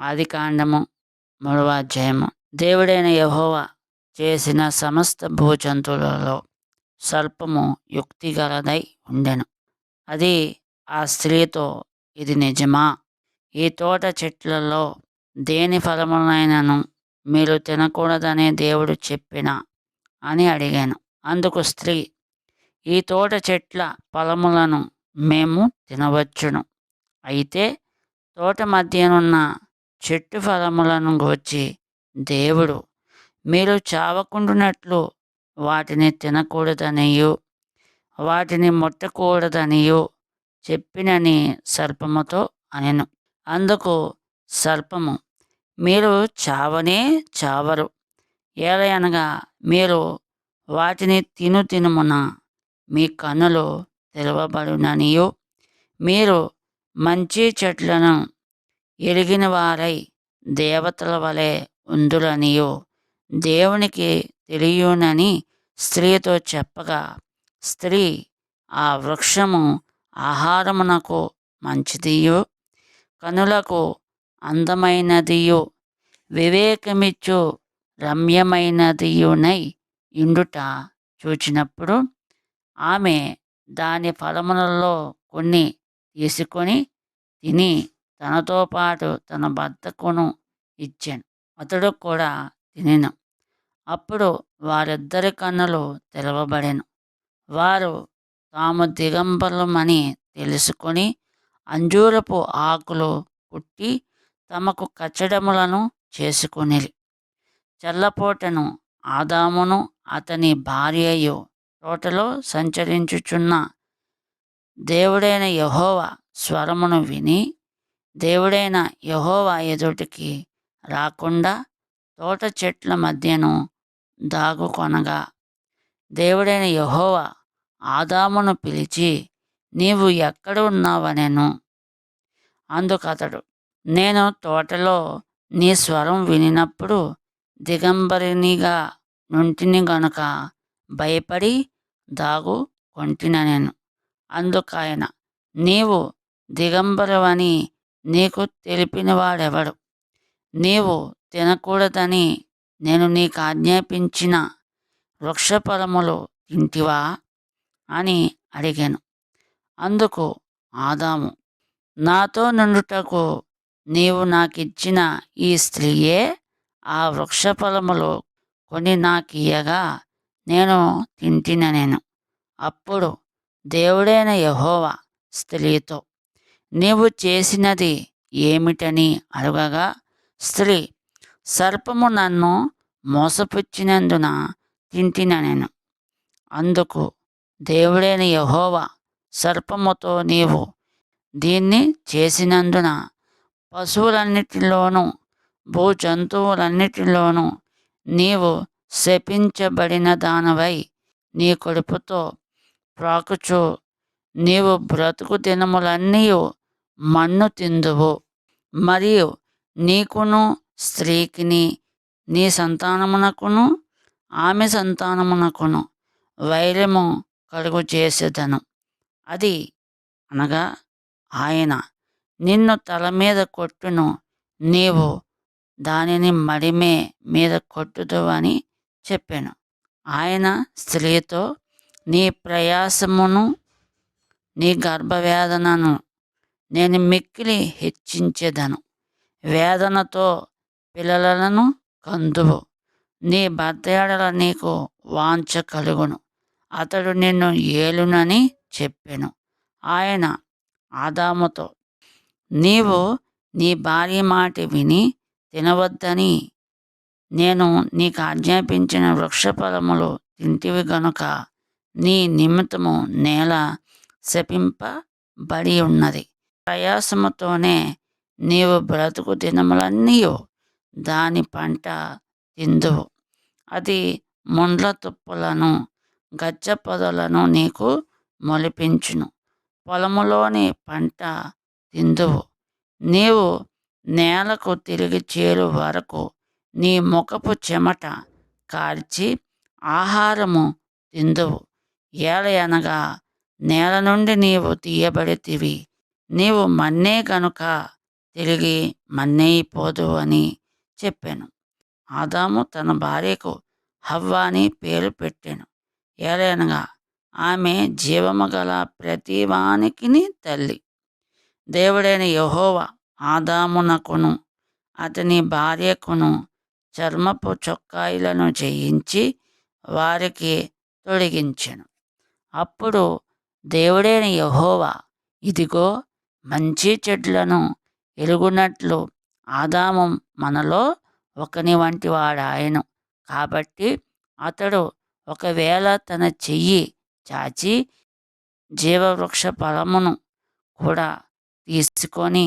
ఆది కాండము మూడవ అధ్యాయము. దేవుడైన యహోవా చేసిన సమస్త భూజంతువులలో సర్పము యుక్తిగలదై ఉండెను. అది ఆ స్త్రీతో ఇది నిజమా? ఈ తోట చెట్లలో దేని ఫలములైనను మీరు తినకూడదనే దేవుడు చెప్పిన? అని అడిగాను. అందుకు స్త్రీ ఈ తోట చెట్ల ఫలములను మేము తినవచ్చును. అయితే తోట మధ్యనున్న చెట్టు ఫలములను గూర్చి దేవుడు మీరు చావకుండునట్లు వాటిని తినకూడదనియు వాటిని ముట్టకూడదనియు చెప్పినని సర్పముతో అనెను. అందుకు సర్పము మీరు చావనే చావరు. ఏలయనగా మీరు వాటిని తిను తినుమున మీ కన్నులు తెరవబడుననియు. మీరు మంచి చెట్లను ఎరిగిన వారై దేవతల వలె ఉందులనియో దేవునికి తెలియనని స్త్రీతో చెప్పగా స్త్రీ ఆ వృక్షము ఆహారమునకు మంచిదియు కనులకు అందమైనదియు వివేకమిచ్చు రమ్యమైనదియునై ఇండుట చూచినప్పుడు ఆమె దాని ఫలములలో కొన్ని తీసుకొని తిని తనతో పాటు తన భర్తకును ఇచ్చాను. అతడు కూడా తినెను. అప్పుడు వారిద్దరి కన్నులు తెరవబడెను. వారు తాము దిగంబరమని తెలుసుకొని అంజూరపు ఆకులు కుట్టి తమకు కచ్చడములను చేసుకుని చల్లపోటను ఆదామును అతని భార్యయు తోటలో సంచరించుచున్న దేవుడైన యహోవ స్వరమును విని దేవుడైన యహోవా ఎదుటికి రాకుండా తోట చెట్ల మధ్యను దాగుకొనగా దేవుడైన యహోవా ఆదామును పిలిచి నీవు ఎక్కడ ఉన్నావనెను? అందుకతడు నేను తోటలో నీ స్వరం వినినప్పుడు దిగంబరినిగా నుంటిని గనుక భయపడి దాగు కొంటినెను. అందుకాయన నీవు దిగంబరవని నీకు తెలిపినవాడెవడు నీవు తినకూడదని నేను నీకు ఆజ్ఞాపించిన వృక్షఫలములు తింటివా? అని అడిగాను. అందుకు ఆదాము నాతో నుండుటకు నీవు నాకిచ్చిన ఈ స్త్రీయే ఆ వృక్షఫలములు కొని నాకియ్యగా నేను తింటిన నేను అప్పుడు దేవుడైన యహోవా స్త్రీతో నీవు చేసినది ఏమిటని అడగగా స్త్రీ సర్పము నన్ను మోసపుచ్చినందున తింటిన నేను. అందుకు దేవుడైన యహోవా సర్పముతో నీవు దీన్ని చేసినందున పశువులన్నిటిలోనూ భూ జంతువులన్నిటిలోనూ నీవు శపించబడిన దానవై నీ కడుపుతో ప్రాకుచు నీవు బ్రతుకు దినములన్నీ మన్ను తిందువు. మరియు నీకును స్త్రీకిని నీ సంతానమునకును ఆమె సంతానమునకును వైరము కలుగు చేసేదను అది అనగా ఆయన నిన్ను తల మీద కొట్టును నీవు దానిని మడిమే మీద కొట్టుదు అని చెప్పాను. ఆయన స్త్రీతో నీ ప్రయాసమును నీ గర్భవేదనను నేను మిక్కిలి హెచ్చించేదను. వేదనతో పిల్లలను కందువు. నీ భర్త ఎడల నీకు వాంఛ కలుగును. అతడు నిన్ను ఏలునని చెప్పాను. ఆయన ఆదాముతో నీవు నీ భార్య మాట విని తినవద్దని నేను నీకు ఆజ్ఞాపించిన వృక్షఫలములు తింటివి గనుక నీ నిమిత్తము నేల శపింపబడి ఉన్నది. ప్రయాసముతోనే నీవు బ్రతుకు దినములన్నీ దాని పంట తిందువు. అది ముండ్ల తుప్పులను గచ్చ పొదలను నీకు మొలిపించును. పొలములోని పంట తిందువు. నీవు నేలకు తిరిగి చేరు వరకు నీ ముఖపు చెమట కార్చి ఆహారము తిందువు. ఏలయనగా నేల నుండి నీవు తీయబడితివి. నీవు మన్నే కనుక తిరిగి మన్నేయిపోదు అని చెప్పాను. ఆదాము తన భార్యకు హవ్వ అని పేరు పెట్టాను. ఏలైనగా ఆమె జీవము గల ప్రతివానికిని తల్లి. దేవుడైన యహోవ ఆదామునకును అతని భార్యకును చర్మపు చొక్కాయిలను చేయించి వారికి తొడిగించెను. అప్పుడు దేవుడైన యహోవా ఇదిగో మంచి చెడ్లను ఎరుగునట్లు ఆదాము మనలో ఒకని వంటి వాడాయను. కాబట్టి అతడు ఒకవేళ తన చెయ్యి చాచి జీవవృక్ష ఫలమును కూడా తీసుకొని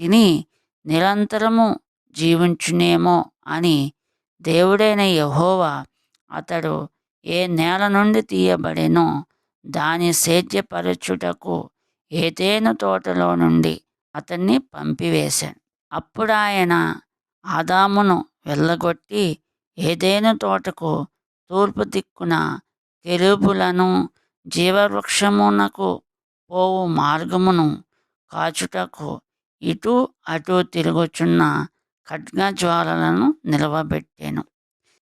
తిని నిరంతరము జీవించునేమో అని దేవుడైన యహోవా అతడు ఏ నేల నుండి తీయబడినో దాని సేద్యపరచుటకు ఏదేను తోటలో నుండి అతన్ని పంపివేశాను. అప్పుడు ఆయన ఆదామును వెళ్ళగొట్టి ఏదేను తోటకు తూర్పు దిక్కున కెరూబులను జీవవృక్షమునకు పోవు మార్గమును కాచుటకు ఇటు అటు తిరుగుచున్న ఖడ్గజ్వాలలను నిలవబెట్టాను.